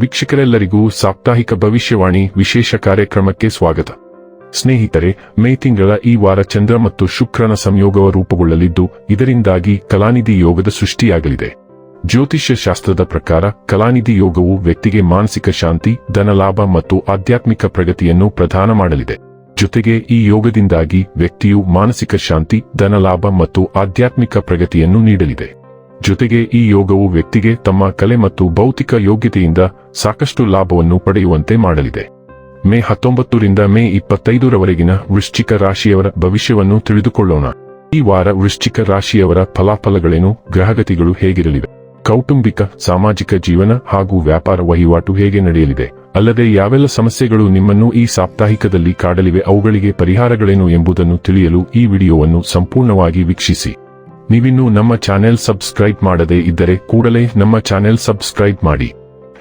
ವೀಕ್ಷಕರೆಲ್ಲರಿಗೂ ಸಾಪ್ತಾಹಿಕ ಭವಿಷ್ಯವಾಣಿ ವಿಶೇಷ ಕಾರ್ಯಕ್ರಮಕ್ಕೆ ಸ್ವಾಗತ. ಸ್ನೇಹಿತರೆ, ಮೇ ತಿಂಗಳ ಈ ವಾರ ಚಂದ್ರ ಮತ್ತು ಶುಕ್ರನ ಸಂಯೋಗವ ರೂಪುಗೊಳ್ಳಲಿದ್ದು, ಇದರಿಂದಾಗಿ ಕಲಾನಿಧಿ ಯೋಗದ ಸೃಷ್ಟಿಯಾಗಲಿದೆ. ಜ್ಯೋತಿಷ್ಯ ಶಾಸ್ತ್ರದ ಪ್ರಕಾರ, ಕಲಾನಿಧಿ ಯೋಗವು ವ್ಯಕ್ತಿಗೆ ಮಾನಸಿಕ ಶಾಂತಿ ಧನಲಾಭ ಮತ್ತು ಆಧ್ಯಾತ್ಮಿಕ ಪ್ರಗತಿಯನ್ನು ಪ್ರದಾನ ಮಾಡಲಿದೆ. ಜೊತೆಗೆ ಈ ಯೋಗದಿಂದಾಗಿ ವ್ಯಕ್ತಿಯು ಮಾನಸಿಕ ಶಾಂತಿ ಧನಲಾಭ ಮತ್ತು ಆಧ್ಯಾತ್ಮಿಕ ಪ್ರಗತಿಯನ್ನು ನೀಡಲಿದೆ. ಜೊತೆಗೆ ಈ ಯೋಗವು ವ್ಯಕ್ತಿಗೆ ತಮ್ಮ ಕಲೆ ಮತ್ತು ಭೌತಿಕ ಯೋಗ್ಯತೆಯಿಂದ ಸಾಕಷ್ಟು ಲಾಭವನ್ನು ಪಡೆಯುವಂತೆ ಮಾಡಲಿದೆ. ಮೇ ಹತ್ತೊಂಬತ್ತರಿಂದ ಮೇ ಇಪ್ಪತ್ತೈದರವರೆಗಿನ ವೃಶ್ಚಿಕ ರಾಶಿಯವರ ಭವಿಷ್ಯವನ್ನು ತಿಳಿದುಕೊಳ್ಳೋಣ. ಈ ವಾರ ವೃಶ್ಚಿಕ ರಾಶಿಯವರ ಫಲಾಫಲಗಳೇನು, ಗ್ರಹಗತಿಗಳು ಹೇಗಿರಲಿವೆ, ಕೌಟುಂಬಿಕ, ಸಾಮಾಜಿಕ ಜೀವನ ಹಾಗೂ ವ್ಯಾಪಾರ ವಹಿವಾಟು ಹೇಗೆ ನಡೆಯಲಿದೆ, ಅಲ್ಲದೆ ಯಾವೆಲ್ಲ ಸಮಸ್ಯೆಗಳು ನಿಮ್ಮನ್ನು ಈ ಸಾಪ್ತಾಹಿಕದಲ್ಲಿ ಕಾಡಲಿವೆ, ಅವುಗಳಿಗೆ ಪರಿಹಾರಗಳೇನು ಎಂಬುದನ್ನು ತಿಳಿಯಲು ಈ ವಿಡಿಯೋವನ್ನು ಸಂಪೂರ್ಣವಾಗಿ ವೀಕ್ಷಿಸಿ. ನೀವಿನ್ನೂ ನಮ್ಮ ಚಾನೆಲ್ ಸಬ್ಸ್ಕ್ರೈಬ್ ಮಾಡದೇ ಇದ್ದರೆ ಕೂಡಲೇ ನಮ್ಮ ಚಾನೆಲ್ ಸಬ್ಸ್ಕ್ರೈಬ್ ಮಾಡಿ.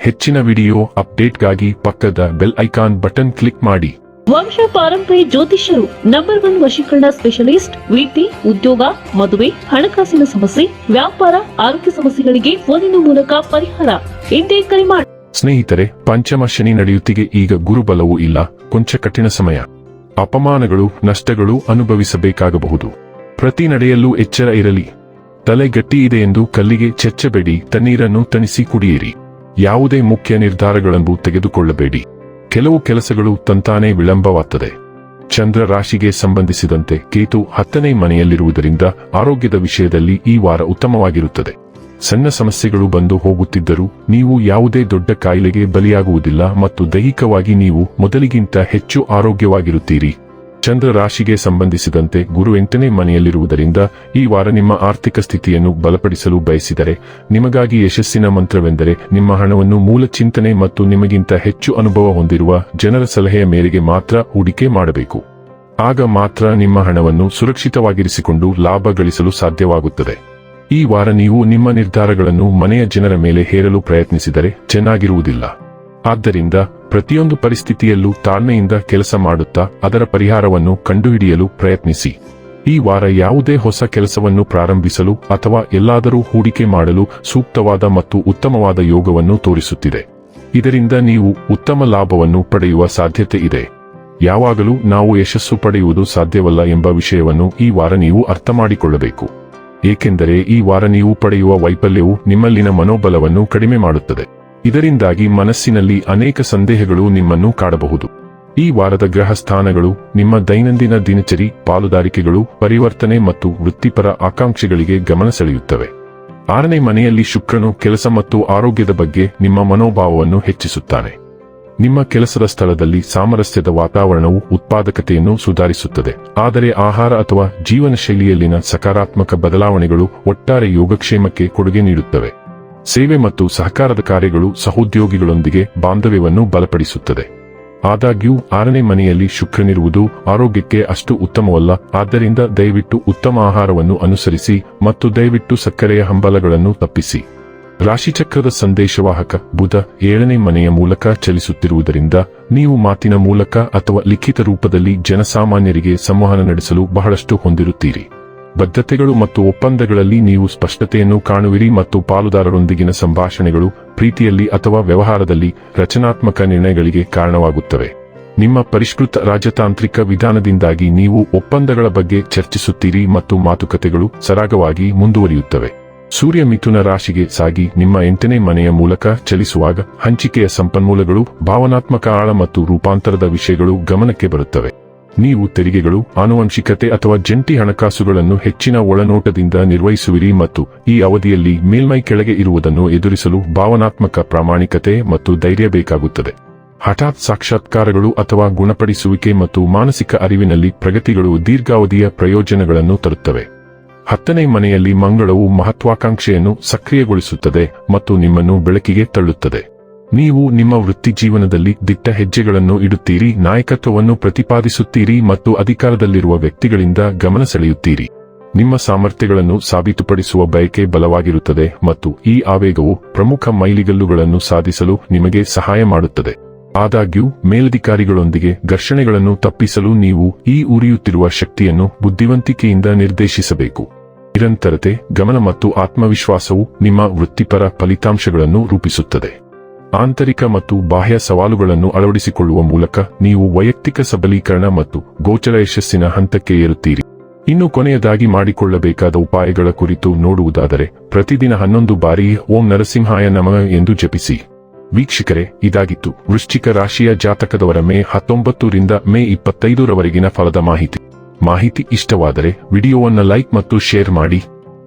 ಹೆಚ್ಚಿನ ವಿಡಿಯೋ ಅಪ್ಡೇಟ್ಗಾಗಿ ಪಕ್ಕದ ಬೆಲ್ ಐಕಾನ್ ಬಟನ್ ಕ್ಲಿಕ್ ಮಾಡಿ. ವಂಶ ಪಾರಂಪರಿ ಜ್ಯೋತಿಷ್ಯರು ನಂಬರ್ ಒನ್ ವಶೀಕರಣ ಸ್ಪೆಷಲಿಸ್ಟ್ ವೃತ್ತಿ ಉದ್ಯೋಗ ಮದುವೆ ಹಣಕಾಸಿನ ಸಮಸ್ಯೆ ವ್ಯಾಪಾರ ಆರೋಗ್ಯ ಸಮಸ್ಯೆಗಳಿಗೆ ಫೋನಿನ ಮೂಲಕ ಪರಿಹಾರ ಇಂದೇ ಕರೆ ಮಾಡಿ ಸ್ನೇಹಿತರೆ ಪಂಚಮ ಶನಿ ನಡೆಯುತ್ತಿಗೆ ಈಗ ಗುರುಬಲವೂ ಇಲ್ಲ ಕೊಂಚ ಕಠಿಣ ಸಮಯ. ಅಪಮಾನಗಳು ನಷ್ಟಗಳು ಅನುಭವಿಸಬೇಕಾಗಬಹುದು. ಪ್ರತಿ ನಡೆಯಲ್ಲೂ ಎಚ್ಚರ ಇರಲಿ. ತಲೆ ಗಟ್ಟಿ ಇದೆ ಎಂದು ಕಲ್ಲಿಗೆ ಚೆಚ್ಚಬೇಡಿ, ತಣ್ಣೀರನ್ನು ತಣಿಸಿ ಕುಡಿಯಿರಿ. ಯಾವುದೇ ಮುಖ್ಯ ನಿರ್ಧಾರಗಳನ್ನು ತೆಗೆದುಕೊಳ್ಳಬೇಡಿ. ಕೆಲವು ಕೆಲಸಗಳು ತಂತಾನೇ ವಿಳಂಬವಾಗುತ್ತದೆ ಚಂದ್ರ ರಾಶಿಗೆ ಸಂಬಂಧಿಸಿದಂತೆ ಕೇತು ಹತ್ತನೇ ಮನೆಯಲ್ಲಿರುವುದರಿಂದ ಆರೋಗ್ಯದ ವಿಷಯದಲ್ಲಿ ಈ ವಾರ ಉತ್ತಮವಾಗಿರುತ್ತದೆ. ಸಣ್ಣ ಸಮಸ್ಯೆಗಳು ಬಂದು ಹೋಗುತ್ತಿದ್ದರೂ ನೀವು ಯಾವುದೇ ದೊಡ್ಡ ಕಾಯಿಲೆಗೆ ಬಲಿಯಾಗುವುದಿಲ್ಲ ಮತ್ತು ದೈಹಿಕವಾಗಿ ನೀವು ಮೊದಲಿಗಿಂತ ಹೆಚ್ಚು ಆರೋಗ್ಯವಾಗಿರುತ್ತೀರಿ. ಚಂದ್ರ ರಾಶಿಗೆ ಸಂಬಂಧಿಸಿದಂತೆ ಗುರು ಎಂಟನೇ ಮನೆಯಲ್ಲಿರುವುದರಿಂದ ಈ ವಾರ ನಿಮ್ಮ ಆರ್ಥಿಕ ಸ್ಥಿತಿಯನ್ನು ಬಲಪಡಿಸಲು ಬಯಸಿದರೆ ನಿಮಗಾಗಿ ಯಶಸ್ಸಿನ ಮಂತ್ರವೆಂದರೆ ನಿಮ್ಮ ಹಣವನ್ನು ಮೂಲ ಚಿಂತನೆ ಮತ್ತು ನಿಮಗಿಂತ ಹೆಚ್ಚು ಅನುಭವ ಹೊಂದಿರುವ ಜನರ ಸಲಹೆಯ ಮೇರೆಗೆ ಮಾತ್ರ ಹೂಡಿಕೆ ಮಾಡಬೇಕು. ಆಗ ಮಾತ್ರ ನಿಮ್ಮ ಹಣವನ್ನು ಸುರಕ್ಷಿತವಾಗಿರಿಸಿಕೊಂಡು ಲಾಭ ಗಳಿಸಲು ಸಾಧ್ಯವಾಗುತ್ತದೆ. ಈ ವಾರ ನೀವು ನಿಮ್ಮ ನಿರ್ಧಾರಗಳನ್ನು ಮನೆಯ ಜನರ ಮೇಲೆ ಹೇರಲು ಪ್ರಯತ್ನಿಸಿದರೆ ಚೆನ್ನಾಗಿರುವುದಿಲ್ಲ. ಆದ್ದರಿಂದ ಪ್ರತಿಯೊಂದು ಪರಿಸ್ಥಿತಿಯಲ್ಲೂ ತಾಳ್ಮೆಯಿಂದ ಕೆಲಸ ಮಾಡುತ್ತಾ ಅದರ ಪರಿಹಾರವನ್ನು ಕಂಡುಹಿಡಿಯಲು ಪ್ರಯತ್ನಿಸಿ. ಈ ವಾರ ಯಾವುದೇ ಹೊಸ ಕೆಲಸವನ್ನು ಪ್ರಾರಂಭಿಸಲು ಅಥವಾ ಎಲ್ಲಾದರೂ ಹೂಡಿಕೆ ಮಾಡಲು ಸೂಕ್ತವಾದ ಮತ್ತು ಉತ್ತಮವಾದ ಯೋಗವನ್ನು ತೋರಿಸುತ್ತಿದೆ. ಇದರಿಂದ ನೀವು ಉತ್ತಮ ಲಾಭವನ್ನು ಪಡೆಯುವ ಸಾಧ್ಯತೆ ಇದೆ. ಯಾವಾಗಲೂ ನಾವು ಯಶಸ್ಸು ಪಡೆಯುವುದು ಸಾಧ್ಯವಲ್ಲ ಎಂಬ ವಿಷಯವನ್ನು ಈ ವಾರ ನೀವು ಅರ್ಥ ಮಾಡಿಕೊಳ್ಳಬೇಕು ಏಕೆಂದರೆ ಈ ವಾರ ನೀವು ಪಡೆಯುವ ವೈಫಲ್ಯವು ನಿಮ್ಮಲ್ಲಿನ ಮನೋಬಲವನ್ನು ಕಡಿಮೆ ಮಾಡುತ್ತದೆ. ಇದರಿಂದಾಗಿ ಮನಸ್ಸಿನಲ್ಲಿ ಅನೇಕ ಸಂದೇಹಗಳು ನಿಮ್ಮನ್ನು ಕಾಡಬಹುದು. ಈ ವಾರದ ಗ್ರಹ ಸ್ಥಾನಗಳು ನಿಮ್ಮ ದೈನಂದಿನ ದಿನಚರಿ, ಪಾಲುದಾರಿಕೆಗಳು, ಪರಿವರ್ತನೆ ಮತ್ತು ವೃತ್ತಿಪರ ಆಕಾಂಕ್ಷೆಗಳಿಗೆ ಗಮನ ಸೆಳೆಯುತ್ತವೆ. ಆರನೇ ಮನೆಯಲ್ಲಿ ಶುಕ್ರನು ಕೆಲಸ ಮತ್ತು ಆರೋಗ್ಯದ ಬಗ್ಗೆ ನಿಮ್ಮ ಮನೋಭಾವವನ್ನು ಹೆಚ್ಚಿಸುತ್ತಾನೆ. ನಿಮ್ಮ ಕೆಲಸದ ಸ್ಥಳದಲ್ಲಿ ಸಾಮರಸ್ಯದ ವಾತಾವರಣವು ಉತ್ಪಾದಕತೆಯನ್ನು ಸುಧಾರಿಸುತ್ತದೆ. ಆದರೆ ಆಹಾರ ಅಥವಾ ಜೀವನ ಶೈಲಿಯಲ್ಲಿನ ಸಕಾರಾತ್ಮಕ ಬದಲಾವಣೆಗಳು ಒಟ್ಟಾರೆ ಯೋಗಕ್ಷೇಮಕ್ಕೆ ಕೊಡುಗೆ ನೀಡುತ್ತವೆ. ಸೇವೆ ಮತ್ತು ಸಹಕಾರದ ಕಾರ್ಯಗಳು ಸಹೋದ್ಯೋಗಿಗಳೊಂದಿಗೆ ಬಾಂಧವ್ಯವನ್ನು ಬಲಪಡಿಸುತ್ತದೆ. ಆದಾಗ್ಯೂ, ಆರನೇ ಮನೆಯಲ್ಲಿ ಶುಕ್ರನಿರುವುದು ಆರೋಗ್ಯಕ್ಕೆ ಅಷ್ಟು ಉತ್ತಮವಲ್ಲ, ಆದ್ದರಿಂದ ದಯವಿಟ್ಟು ಉತ್ತಮ ಆಹಾರವನ್ನು ಅನುಸರಿಸಿ ಮತ್ತು ದಯವಿಟ್ಟು ಸಕ್ಕರೆಯ ಹಂಬಲಗಳನ್ನು ತಪ್ಪಿಸಿ. ರಾಶಿಚಕ್ರದ ಸಂದೇಶವಾಹಕ ಬುಧ ಏಳನೇ ಮನೆಯ ಮೂಲಕ ಚಲಿಸುತ್ತಿರುವುದರಿಂದ ನೀವು ಮಾತಿನ ಮೂಲಕ ಅಥವಾ ಲಿಖಿತ ರೂಪದಲ್ಲಿ ಜನಸಾಮಾನ್ಯರಿಗೆ ಸಂವಹನ ನಡೆಸಲು ಬಹಳಷ್ಟು ಹೊಂದಿರುತ್ತೀರಿ. ಬದ್ಧತೆಗಳು ಮತ್ತು ಒಪ್ಪಂದಗಳಲ್ಲಿ ನೀವು ಸ್ಪಷ್ಟತೆಯನ್ನು ಕಾಣುವಿರಿ ಮತ್ತು ಪಾಲುದಾರರೊಂದಿಗಿನ ಸಂಭಾಷಣೆಗಳು ಪ್ರೀತಿಯಲ್ಲಿ ಅಥವಾ ವ್ಯವಹಾರದಲ್ಲಿ ರಚನಾತ್ಮಕ ನಿರ್ಣಯಗಳಿಗೆ ಕಾರಣವಾಗುತ್ತವೆ. ನಿಮ್ಮ ಪರಿಷ್ಕೃತ ರಾಜತಾಂತ್ರಿಕ ವಿಧಾನದಿಂದಾಗಿ ನೀವು ಒಪ್ಪಂದಗಳ ಬಗ್ಗೆ ಚರ್ಚಿಸುತ್ತೀರಿ ಮತ್ತು ಮಾತುಕತೆಗಳು ಸರಾಗವಾಗಿ ಮುಂದುವರಿಯುತ್ತವೆ. ಸೂರ್ಯ ಮಿಥುನ ರಾಶಿಗೆ ಸಾಗಿ ನಿಮ್ಮ ಎಂಟನೇ ಮನೆಯ ಮೂಲಕ ಚಲಿಸುವಾಗ ಹಂಚಿಕೆಯ ಸಂಪನ್ಮೂಲಗಳು, ಭಾವನಾತ್ಮಕ ಆಳ ಮತ್ತು ರೂಪಾಂತರದ ವಿಷಯಗಳು ಗಮನಕ್ಕೆ ಬರುತ್ತವೆ. ನೀವು ತೆರಿಗೆಗಳು, ಆನುವಂಶಿಕತೆ ಅಥವಾ ಜಂಟಿ ಹಣಕಾಸುಗಳನ್ನು ಹೆಚ್ಚಿನ ಒಳನೋಟದಿಂದ ನಿರ್ವಹಿಸುವಿರಿ ಮತ್ತು ಈ ಅವಧಿಯಲ್ಲಿ ಮೇಲ್ಮೈ ಕೆಳಗೆ ಇರುವುದನ್ನು ಎದುರಿಸಲು ಭಾವನಾತ್ಮಕ ಪ್ರಾಮಾಣಿಕತೆ ಮತ್ತು ಧೈರ್ಯ ಬೇಕಾಗುತ್ತದೆ. ಹಠಾತ್ ಸಾಕ್ಷಾತ್ಕಾರಗಳು ಅಥವಾ ಗುಣಪಡಿಸುವಿಕೆ ಮತ್ತು ಮಾನಸಿಕ ಅರಿವಿನಲ್ಲಿ ಪ್ರಗತಿಗಳು ದೀರ್ಘಾವಧಿಯ ಪ್ರಯೋಜನಗಳನ್ನು ತರುತ್ತವೆ. ಹತ್ತನೇ ಮನೆಯಲ್ಲಿ ಮಂಗಳವು ಮಹತ್ವಾಕಾಂಕ್ಷೆಯನ್ನು ಸಕ್ರಿಯಗೊಳಿಸುತ್ತದೆ ಮತ್ತು ನಿಮ್ಮನ್ನು ಬೆಳಕಿಗೆ ತಳ್ಳುತ್ತದೆ. ನೀವು ನಿಮ್ಮ ವೃತ್ತಿ ಜೀವನದಲ್ಲಿ ದಿಟ್ಟ ಹೆಜ್ಜೆಗಳನ್ನು ಇಡುತ್ತೀರಿ, ನಾಯಕತ್ವವನ್ನು ಪ್ರತಿಪಾದಿಸುತ್ತೀರಿ ಮತ್ತು ಅಧಿಕಾರದಲ್ಲಿರುವ ವ್ಯಕ್ತಿಗಳಿಂದ ಗಮನ ಸೆಳೆಯುತ್ತೀರಿ. ನಿಮ್ಮ ಸಾಮರ್ಥ್ಯಗಳನ್ನು ಸಾಬೀತುಪಡಿಸುವ ಬಯಕೆ ಬಲವಾಗಿರುತ್ತದೆ ಮತ್ತು ಈ ಆವೇಗವು ಪ್ರಮುಖ ಮೈಲಿಗಲ್ಲುಗಳನ್ನು ಸಾಧಿಸಲು ನಿಮಗೆ ಸಹಾಯ ಮಾಡುತ್ತದೆ. ಆದಾಗ್ಯೂ, ಮೇಲಧಿಕಾರಿಗಳೊಂದಿಗೆ ಘರ್ಷಣೆಗಳನ್ನು ತಪ್ಪಿಸಲು ನೀವು ಈ ಉರಿಯುತ್ತಿರುವ ಶಕ್ತಿಯನ್ನು ಬುದ್ಧಿವಂತಿಕೆಯಿಂದ ನಿರ್ದೇಶಿಸಬೇಕು. ನಿರಂತರತೆ, ಗಮನ ಮತ್ತು ಆತ್ಮವಿಶ್ವಾಸವು ನಿಮ್ಮ ವೃತ್ತಿಪರ ಫಲಿತಾಂಶಗಳನ್ನು ರೂಪಿಸುತ್ತದೆ. ಆಂತರಿಕ ಮತ್ತು ಬಾಹ್ಯ ಸವಾಲುಗಳನ್ನು ಅಳವಡಿಸಿಕೊಳ್ಳುವ ಮೂಲಕ ನೀವು ವೈಯಕ್ತಿಕ ಸಬಲೀಕರಣ ಮತ್ತು ಗೋಚರ ಯಶಸ್ಸಿನ ಹಂತಕ್ಕೆ ಏರುತ್ತೀರಿ. ಇನ್ನು ಕೊನೆಯದಾಗಿ ಮಾಡಿಕೊಳ್ಳಬೇಕಾದ ಉಪಾಯಗಳ ಕುರಿತು ನೋಡುವುದಾದರೆ, ಪ್ರತಿದಿನ ಹನ್ನೊಂದು ಬಾರಿ ಓಂ ನರಸಿಂಹಾಯ ನಮಃ ಎಂದು ಜಪಿಸಿ. ವೀಕ್ಷಕರೇ, ಇದಾಗಿತ್ತು ವೃಶ್ಚಿಕ ರಾಶಿಯ ಜಾತಕದವರ ಮೇ ಹತ್ತೊಂಬತ್ತರಿಂದ ಮೇ ಇಪ್ಪತ್ತೈದರವರೆಗಿನ ಫಲದ ಮಾಹಿತಿ. ಮಾಹಿತಿ ಇಷ್ಟವಾದರೆ ವಿಡಿಯೋವನ್ನು ಲೈಕ್ ಮತ್ತು ಶೇರ್ ಮಾಡಿ.